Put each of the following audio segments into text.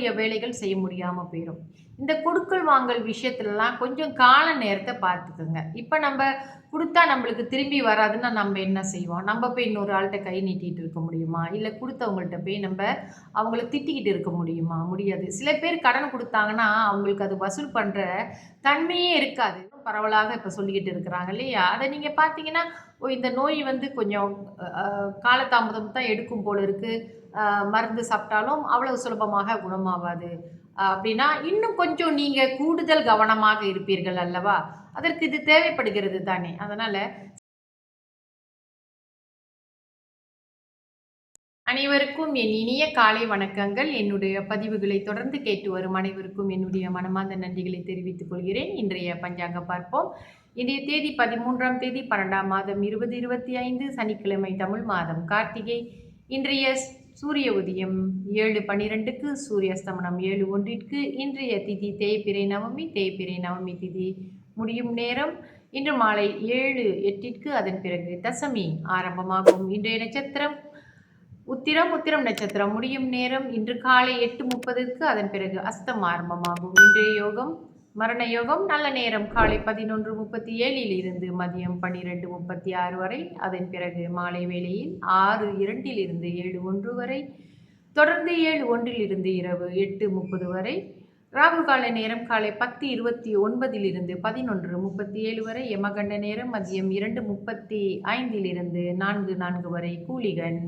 வேலைகள் செய்ய முடியாமல் போயிடும் இந்த கொடுக்கல் வாங்கல் விஷயத்துலலாம் கொஞ்சம் கால நேரத்தை பார்த்துக்குங்க. இப்போ நம்ம கொடுத்தா நம்மளுக்கு திரும்பி வராதுன்னா நம்ம என்ன செய்வோம்? நம்ம போய் இன்னொரு ஆள்கிட்ட கை நீட்டிகிட்டு இருக்க முடியுமா? இல்லை கொடுத்தவங்கள்ட்ட போய் நம்ம அவங்கள திட்டிக்கிட்டு இருக்க முடியுமா? முடியாது. சில பேர் கடன் கொடுத்தாங்கன்னா அவங்களுக்கு அது வசூல் பண்ணுற தன்மையே இருக்காது. பரவலாக இப்போ சொல்லிக்கிட்டு இருக்கிறாங்க இல்லையா? அதை நீங்கள் பார்த்தீங்கன்னா இந்த நோய் வந்து கொஞ்சம் காலதாமதம் தான் எடுக்கும் போல இருக்குது மருந்து சாப்பிட்டாலும் அவ்வளவு சுலபமாக குணமாகாது. அப்படின்னா இன்னும் கொஞ்சம் நீங்கள் கூடுதல் கவனமாக இருப்பீர்கள் அல்லவா? அதற்கு இது தேவைப்படுகிறது தானே. அதனால் அனைவருக்கும் என் இனிய காலை வணக்கங்கள். என்னுடைய பதிவுகளை தொடர்ந்து கேட்டு வரும் அனைவருக்கும் என்னுடைய மனமார்ந்த நன்றிகளை தெரிவித்துக் கொள்கிறேன். இன்றைய பஞ்சாங்கம் பார்ப்போம். இன்றைய தேதி பதிமூன்றாம் தேதி பன்னெண்டாம் மாதம் இருபது இருபத்தி ஐந்து சனிக்கிழமை தமிழ் மாதம் கார்த்திகை. இன்றைய சூரிய உதயம் ஏழு பன்னிரெண்டுக்கு சூரியஸ்தமனம் ஏழு ஒன்றிற்கு இன்றைய திதி தேய்பிறை நவமி தேய்பிறை நவமி திதி முடியும் நேரம். இன்று மாலை ஏழு எட்டிற்கு அதன் பிறகு தசமி ஆரம்பமாகும். இன்றைய நட்சத்திரம் உத்திரம் உத்திரம் நட்சத்திரம் முடியும் நேரம். இன்று காலை எட்டு முப்பதுக்கு அதன் பிறகு அஸ்தம் ஆரம்பமாகும். இன்றைய யோகம் மரண யோகம் நல்ல நேரம். காலை பதினொன்று முப்பத்தி ஏழில் இருந்து மதியம் பன்னிரெண்டு முப்பத்தி ஆறு வரை. அதன் பிறகு மாலை வேளையில் ஆறு இரண்டில் இருந்து ஏழு ஒன்று வரை. தொடர்ந்து ஏழு ஒன்றில் இருந்து இரவு எட்டு முப்பது வரை. ராகு கால நேரம் காலை பத்து இருபத்தி ஒன்பதில் இருந்து பதினொன்று முப்பத்தி ஏழு வரை. யமகண்ட நேரம் மதியம் இரண்டு முப்பத்தி ஐந்திலிருந்து நான்கு நான்கு வரை. கூலிகன்.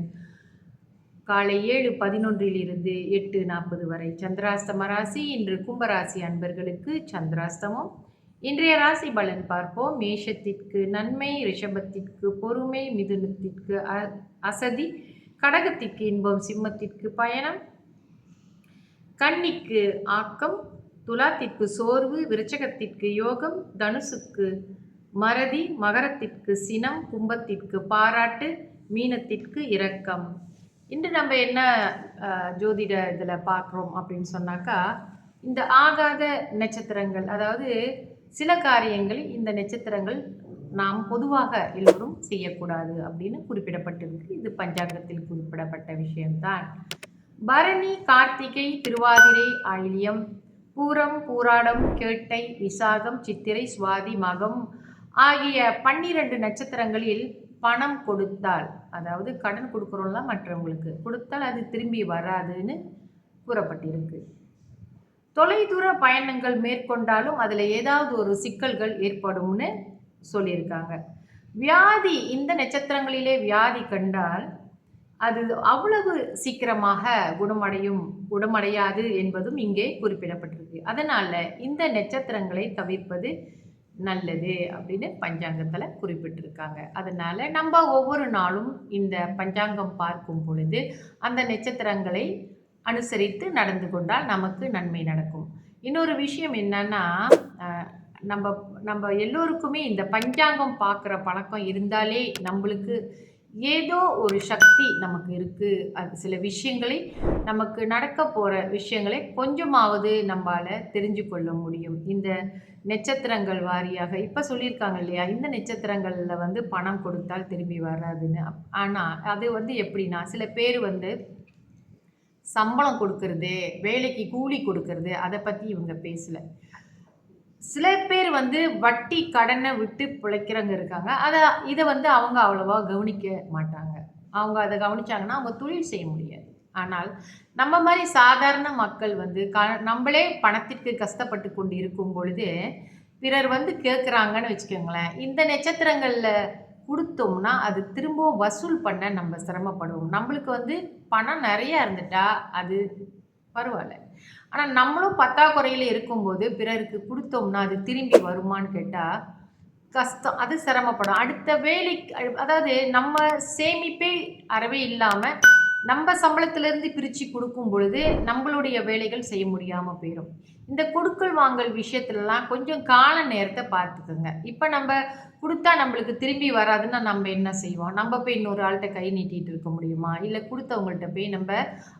காலை ஏழு பதினொன்றில் இருந்து எட்டு நாற்பது வரை சந்திராஸ்தம ராசி. இன்று கும்பராசி அன்பர்களுக்கு சந்திராஸ்தமம் இன்றைய ராசி பலன் பார்ப்போம். மேஷத்திற்கு நன்மை ரிஷபத்திற்கு பொறுமை மிதுனத்திற்கு அ- அசதி கடகத்திற்கு இன்பம் சிம்மத்திற்கு பயணம். கன்னிக்கு ஆக்கம் துலாத்திற்கு சோர்வு விருச்சகத்திற்கு யோகம் தனுசுக்கு மறதி மகரத்திற்கு சினம் கும்பத்திற்கு பாராட்டு மீனத்திற்கு இரக்கம். இன்று நம்ம என்ன ஜோதிட இதில் பார்க்குறோம் அப்படின்னு சொன்னாக்கா இந்த ஆகாத நட்சத்திரங்கள் அதாவது சில காரியங்கள் இந்த நட்சத்திரங்கள் நாம் பொதுவாக எல்லோரும் செய்யக்கூடாது அப்படின்னு குறிப்பிடப்பட்டிருக்கு. இது பஞ்சாங்கத்தில் குறிப்பிடப்பட்ட விஷயம்தான். பரணி கார்த்திகை திருவாதிரை ஆயில்யம் பூரம் பூராடம் கேட்டை விசாகம் சித்திரை சுவாதி மகம் ஆகிய பன்னிரண்டு நட்சத்திரங்களில் பணம் கொடுத்தால் அதாவது கடன் கொடுக்குறோம்ல மற்றவங்களுக்கு கொடுத்தால் அது திரும்பி வராதுன்னு கூறப்பட்டிருக்கு. தொலைதூர பயணங்கள் மேற்கொண்டாலும் அதில் ஏதாவது ஒரு சிக்கல்கள் ஏற்படும்னு சொல்லியிருக்காங்க. வியாதி இந்த நட்சத்திரங்களிலே வியாதி கண்டால் அது அவ்வளவு சீக்கிரமாக குணமடையும் குணமடையாது என்பதும் இங்கே குறிப்பிடப்பட்டிருக்கு. அதனால இந்த நட்சத்திரங்களை தவிர்ப்பது நல்லது அப்படின்னு பஞ்சாங்கத்தில் குறிப்பிட்டிருக்காங்க. அதனால் நம்ம ஒவ்வொரு நாளும் இந்த பஞ்சாங்கம் பார்க்கும் பொழுது அந்த நட்சத்திரங்களை அனுசரித்து நடந்து கொண்டால் நமக்கு நன்மை நடக்கும். இன்னொரு விஷயம் என்னன்னா நம்ம நம்ம எல்லோருக்குமே இந்த பஞ்சாங்கம் பார்க்குற பழக்கம் இருந்தாலே நம்மளுக்கு ஏதோ ஒரு சக்தி நமக்கு இருக்குது அது சில விஷயங்களை நமக்கு நடக்க போகிற விஷயங்களை கொஞ்சமாவது நம்மால் தெரிஞ்சு கொள்ள முடியும். இந்த நட்சத்திரங்கள் வாரியாக இப்போ சொல்லியிருக்காங்க இல்லையா? இந்த நட்சத்திரங்களில் வந்து பணம் கொடுத்தால் திரும்பி வராதுன்னு. ஆனால் அது வந்து எப்படின்னா சில பேர் வந்து சம்பளம் கொடுக்கறது வேலைக்கு கூலி கொடுக்கறது அதை பற்றி இவங்க பேசலை. சில பேர் வந்து வட்டி கடனை விட்டு பிழைக்கிறவங்க இருக்காங்க. அதை இதை வந்து அவங்க அவ்வளோவா கவனிக்க மாட்டாங்க. அவங்க அதை கவனிச்சாங்கன்னா அவங்க தொழில் செய்ய முடியாது. ஆனால் நம்ம மாதிரி சாதாரண மக்கள் வந்து க நம்மளே பணத்திற்கு கஷ்டப்பட்டு கொண்டு இருக்கும் பொழுது பிறர் வந்து கேட்குறாங்கன்னு வச்சுக்கோங்களேன். இந்த நட்சத்திரங்களில் கொடுத்தோம்னா அது திரும்பவும் வசூல் பண்ண நம்ம சிரமப்படுவோம். நம்மளுக்கு வந்து பணம் நிறையா இருந்துட்டா அது பரவாயில்ல. ஆனால் நம்மளும் பற்றாக்குறையில் இருக்கும்போது பிறருக்கு கொடுத்தோம்னா அது திரும்பி வருமான்னு கேட்டால் கஷ்டம். அது சிரமப்படும். அடுத்த வேலைக்கு அதாவது நம்ம சேமிப்பே அறவே இல்லாமல் நம்ம சம்பளத்திலேருந்து பிரித்து கொடுக்கும் பொழுது நம்மளுடைய வேலைகள் செய்ய முடியாமல் போயிடும் இந்த கொடுக்கல் வாங்கல் விஷயத்துலலாம் கொஞ்சம் கால நேரத்தை பார்த்துக்குங்க. இப்போ நம்ம கொடுத்தா நம்மளுக்கு திரும்பி வராதுன்னா நம்ம என்ன செய்வோம்? நம்ம போய் இன்னொரு ஆள்கிட்ட கை நீட்டிகிட்டு இருக்க முடியுமா? இல்லை கொடுத்தவங்கள்ட்ட போய் நம்ம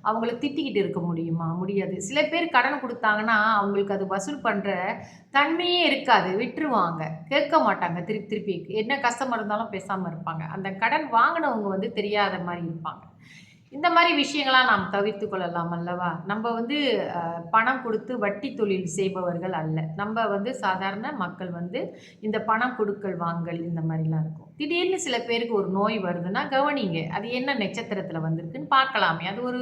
அவங்கள திட்டிக்கிட்டு இருக்க முடியுமா? முடியாது. சில பேர் கடன் கொடுத்தாங்கன்னா அவங்களுக்கு அது வசூல் பண்ணுற தன்மையே இருக்காது. விட்டுருவாங்க. கேட்க மாட்டாங்க. திருப்பி திருப்பி. என்ன கஷ்டமாக இருந்தாலும் பேசாமல் இருப்பாங்க. அந்த கடன் வாங்கினவங்க வந்து தெரியாத மாதிரி இருப்பாங்க. இந்த மாதிரி விஷயங்களாம் நாம் தவிர்த்து கொள்ளலாம் அல்லவா? நம்ம வந்து பணம் கொடுத்து வட்டி தொழில் செய்பவர்கள் அல்ல. நம்ம வந்து சாதாரண மக்கள் வந்து இந்த பணம் கொடுக்கல் வாங்கல் இந்த மாதிரிலாம் இருக்கும். திடீர்னு சில பேருக்கு ஒரு நோய் வருதுன்னா கவனிங்க. அது என்ன நட்சத்திரத்தில் வந்திருக்குன்னு பார்க்கலாமே. அது ஒரு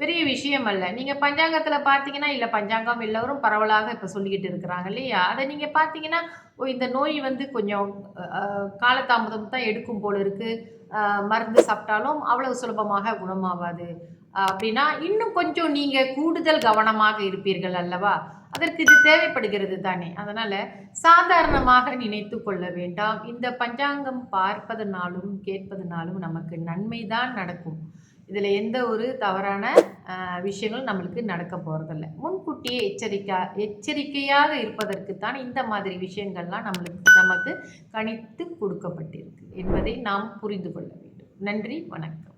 பெரிய விஷயம் அல்ல. நீங்கள் பஞ்சாங்கத்தில் பார்த்தீங்கன்னா இல்லை பஞ்சாங்கம் எல்லோரும் பரவலாக இப்போ சொல்லிக்கிட்டு இருக்கிறாங்க இல்லையா? அதை நீங்கள் பார்த்தீங்கன்னா ஓ இந்த நோய் வந்து கொஞ்சம் காலதாமதம் தான் எடுக்கும் போல இருக்குது மருந்து சாப்பிட்டாலும் அவ்வளவு சுலபமாக குணமாகாது. அப்படின்னா இன்னும் கொஞ்சம் நீங்கள் கூடுதல் கவனமாக இருப்பீர்கள் அல்லவா? அதற்கு இது தேவைப்படுகிறது தானே. அதனால் சாதாரணமாக நினைத்து கொள்ள வேண்டாம். இந்த பஞ்சாங்கம் பார்ப்பதனாலும் கேட்பதனாலும் நமக்கு நன்மை தான் நடக்கும். இதில் எந்த ஒரு தவறான விஷயங்களும் நம்மளுக்கு நடக்க போகிறதில்ல முன்கூட்டியே எச்சரிக்கா எச்சரிக்கையாக இருப்பதற்கு தான் இந்த மாதிரி விஷயங்கள்லாம் நம்மளுக்கு நமக்கு கணித்து கொடுக்கப்பட்டிருக்கு என்பதை நாம் புரிந்து கொள்ள வேண்டும். நன்றி வணக்கம்.